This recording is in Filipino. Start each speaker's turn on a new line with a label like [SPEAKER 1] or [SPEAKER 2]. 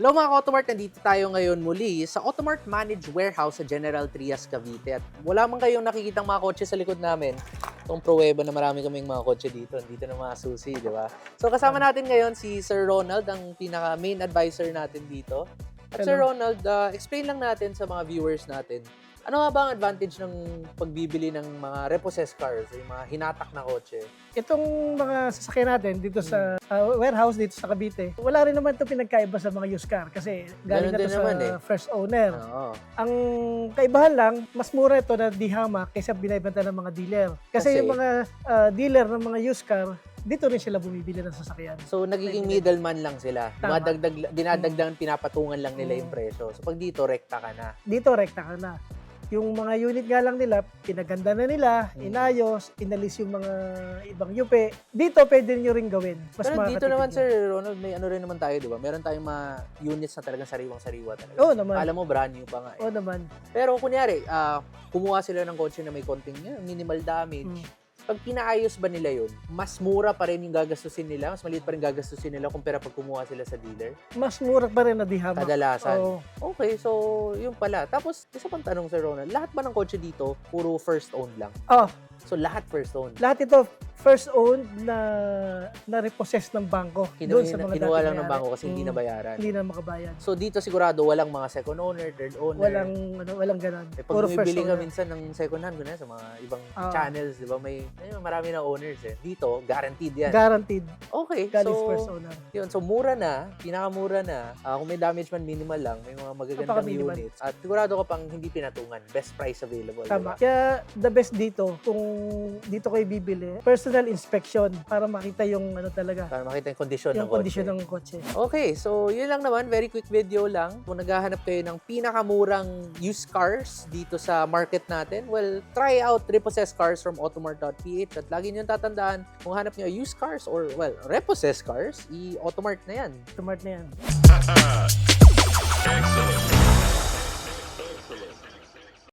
[SPEAKER 1] Hello mga Automart, nandito tayo ngayon muli sa Automart Managed Warehouse sa General Trias, Cavite. At wala man kayong nakikitang mga kotse sa likod namin. Itong Pruweba na marami kaming mga kotse dito. Dito na mga susi, di ba? So kasama natin ngayon si Sir Ronald, ang pinaka main advisor natin dito. At Sir
[SPEAKER 2] Hello.
[SPEAKER 1] Ronald, uh, explain lang natin sa mga viewers natin, ano nga ba ang advantage ng pagbibili ng mga repossessed cars, yung mga hinatak na kotse?
[SPEAKER 2] Itong mga sasakyan natin dito sa uh, warehouse dito sa Cavite, wala rin naman ito pinagkaiba sa mga used car kasi galing
[SPEAKER 1] Ganun
[SPEAKER 2] na
[SPEAKER 1] din
[SPEAKER 2] to sa
[SPEAKER 1] naman eh.
[SPEAKER 2] first owner.
[SPEAKER 1] Oo.
[SPEAKER 2] Ang kaibahan lang, mas mura ito na dihama kaysa binibenta ng mga dealer. Kasi,
[SPEAKER 1] Kasi-
[SPEAKER 2] yung mga uh, dealer ng mga used car, dito rin sila bumibili ng sasakyan.
[SPEAKER 1] So, nagiging middleman lang sila.
[SPEAKER 2] Tama.
[SPEAKER 1] Dumadagdag, dinadagdagan, pinapatungan lang nila yung
[SPEAKER 2] Mm.
[SPEAKER 1] presyo. So, pag dito, rekta ka na.
[SPEAKER 2] Dito, rekta ka na. Yung mga unit nga lang nila, pinaganda na nila,
[SPEAKER 1] Hmm.
[SPEAKER 2] inayos, inalis yung mga ibang yupe. Dito, pwede nyo rin gawin. Mas
[SPEAKER 1] Pero dito naman,
[SPEAKER 2] nyo.
[SPEAKER 1] Sir Ronald, may ano rin naman tayo, di ba? Meron tayong mga units na talagang sariwang-sariwa talaga.
[SPEAKER 2] Oo naman.
[SPEAKER 1] Alam mo, brand new pa nga eh.
[SPEAKER 2] Oo naman.
[SPEAKER 1] Pero kunyari, ah, kumuha sila ng kotse na may konting eh, minimal damage.
[SPEAKER 2] Mm.
[SPEAKER 1] Pag pinaayos ba nila yun, mas mura pa rin yung gagastusin nila, mas maliit pa rin gagastusin nila kumpara pag kumuha sila sa dealer.
[SPEAKER 2] Mas mura pa rin na dihama.
[SPEAKER 1] Kadalasan.
[SPEAKER 2] Oo.
[SPEAKER 1] Okay, so yun pala. Tapos, isa pang tanong, Sir Ronald, lahat ba ng kotse dito, puro first owned lang?
[SPEAKER 2] Oh,
[SPEAKER 1] So, lahat first owned.
[SPEAKER 2] lahat ito first owned na na repossess ng bangko
[SPEAKER 1] Kinuha,
[SPEAKER 2] doon sa mga
[SPEAKER 1] kinuha lang ng bangko kasi hindi
[SPEAKER 2] Mm,
[SPEAKER 1] nabayaran.
[SPEAKER 2] Hindi na makabayad.
[SPEAKER 1] So, dito sigurado walang mga second owner, third owner.
[SPEAKER 2] Walang ano, walang ganun.
[SPEAKER 1] Eh, pag
[SPEAKER 2] Puro first
[SPEAKER 1] bumibili ka
[SPEAKER 2] owner.
[SPEAKER 1] minsan ng second hand, ganun, sa mga ibang
[SPEAKER 2] Ah.
[SPEAKER 1] channels, di ba? May, may marami na owners eh. Dito, guaranteed yan.
[SPEAKER 2] Guaranteed.
[SPEAKER 1] okay,
[SPEAKER 2] Galing
[SPEAKER 1] so,
[SPEAKER 2] first owner.
[SPEAKER 1] yun. So, mura na, pinakamura na. Ah, kung may damage man, minimal lang. May mga magagandang
[SPEAKER 2] Napaka-minimal.
[SPEAKER 1] units. At sigurado ka pang hindi pinatungan. Best price available.
[SPEAKER 2] Tama.
[SPEAKER 1] Diba?
[SPEAKER 2] Kaya the best dito, kung dito kayo bibili, personal inspection para makita yung ano talaga,
[SPEAKER 1] Para makita yung kondisyon
[SPEAKER 2] yung
[SPEAKER 1] ng kotse.
[SPEAKER 2] kondisyon ng kotse.
[SPEAKER 1] Okay, so yun lang naman, very quick video lang. Kung naghahanap kayo ng pinakamurang used cars dito sa market natin, well, try out repossessed cars from automart.ph at lagi nyo tatandaan, kung hanap nyo used cars or, well, repossessed cars, i-automart na yan.
[SPEAKER 2] Smart na yan.